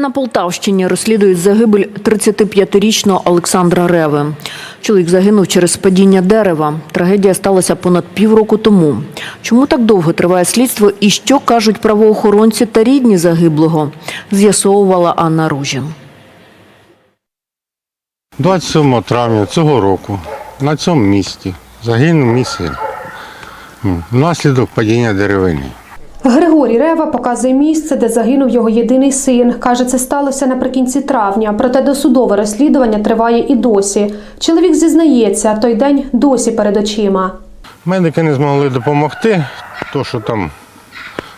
На Полтавщині розслідують загибель 35-річного Олександра Реви. Чоловік загинув через падіння дерева. Трагедія сталася понад півроку тому. Чому так довго триває слідство і що кажуть правоохоронці та рідні загиблого, з'ясовувала Анна Ружін. 27 травня цього року на цьому місці загинув мій. Внаслідок падіння деревини. Григорій Рева показує місце, де загинув його єдиний син. Каже, це сталося наприкінці травня, проте досудове розслідування триває і досі. Чоловік зізнається, той день досі перед очима. Медики не змогли допомогти, то що там,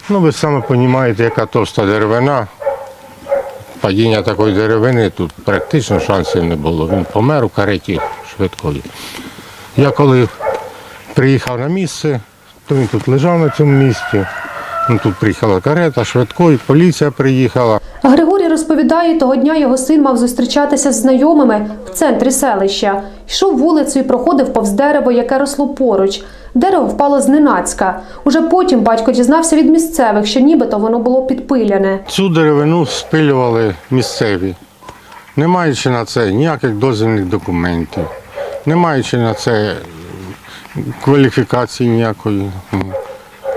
ну ви самі розумієте, яка товста деревина. Падіння такої деревини тут практично шансів не було. Він помер у кареті швидкої. Я коли приїхав на місце, то він тут лежав на цьому місці. Ну, тут приїхала карета, швидкої, поліція приїхала. Григорій розповідає, того дня його син мав зустрічатися з знайомими в центрі селища. Йшов вулицею і проходив повз дерево, яке росло поруч. Дерево впало зненацька. Уже потім батько дізнався від місцевих, що нібито воно було підпиляне. Цю деревину спилювали місцеві, не маючи на це ніяких дозвільних документів, не маючи на це кваліфікації ніякої,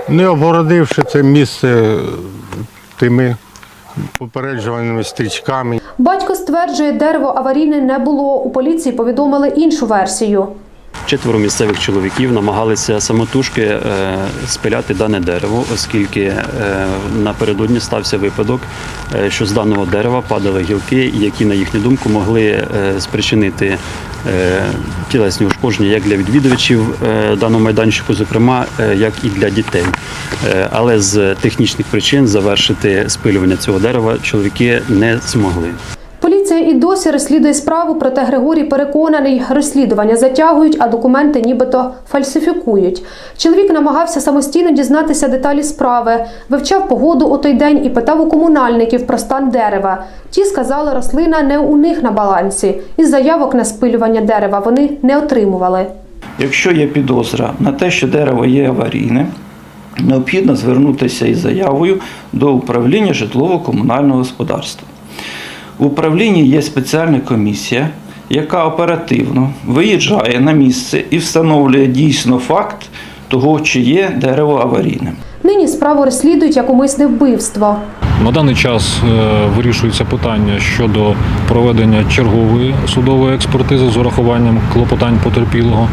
не обгородивши це місце тими попереджувальними стрічками. Батько стверджує, дерево аварійне не було. У поліції повідомили іншу версію. Четверо місцевих чоловіків намагалися самотужки е, спиляти дане дерево, оскільки е, напередодні стався випадок, е, що з даного дерева падали гілки, які, на їхню думку, могли спричинити тілесні ушкодження як для відвідувачів даного майданчику, зокрема, як і для дітей. Але з технічних причин завершити спилювання цього дерева чоловіки не змогли. Поліція і досі розслідує справу, проте Григорій переконаний, розслідування затягують, а документи нібито фальсифікують. Чоловік намагався самостійно дізнатися деталі справи, вивчав погоду у той день і питав у комунальників про стан дерева. Ті сказали, рослина не у них на балансі, і заявок на спилювання дерева вони не отримували. Якщо є підозра на те, що дерево є аварійне, необхідно звернутися із заявою до управління житлово-комунального господарства. В управлінні є спеціальна комісія, яка оперативно виїжджає на місце і встановлює дійсно факт того, чи є дерево аварійним. Нині справу розслідують як умисне вбивство. На даний час е, вирішується питання щодо проведення чергової судової експертизи з урахуванням клопотань потерпілого.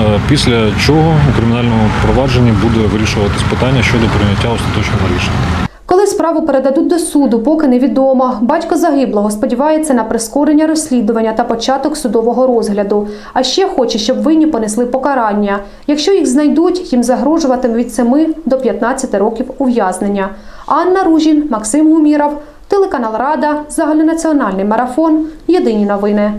Е, Після чого у кримінальному провадженні буде вирішуватись питання щодо прийняття остаточного рішення. Коли справу передадуть до суду, поки невідомо. Батько загиблого сподівається на прискорення розслідування та початок судового розгляду. А ще хоче, щоб винні понесли покарання. Якщо їх знайдуть, їм загрожуватиме від 7 до 15 років ув'язнення. Анна Ружін, Максим Гуміров, телеканал Рада, загальнонаціональний марафон. Єдині новини.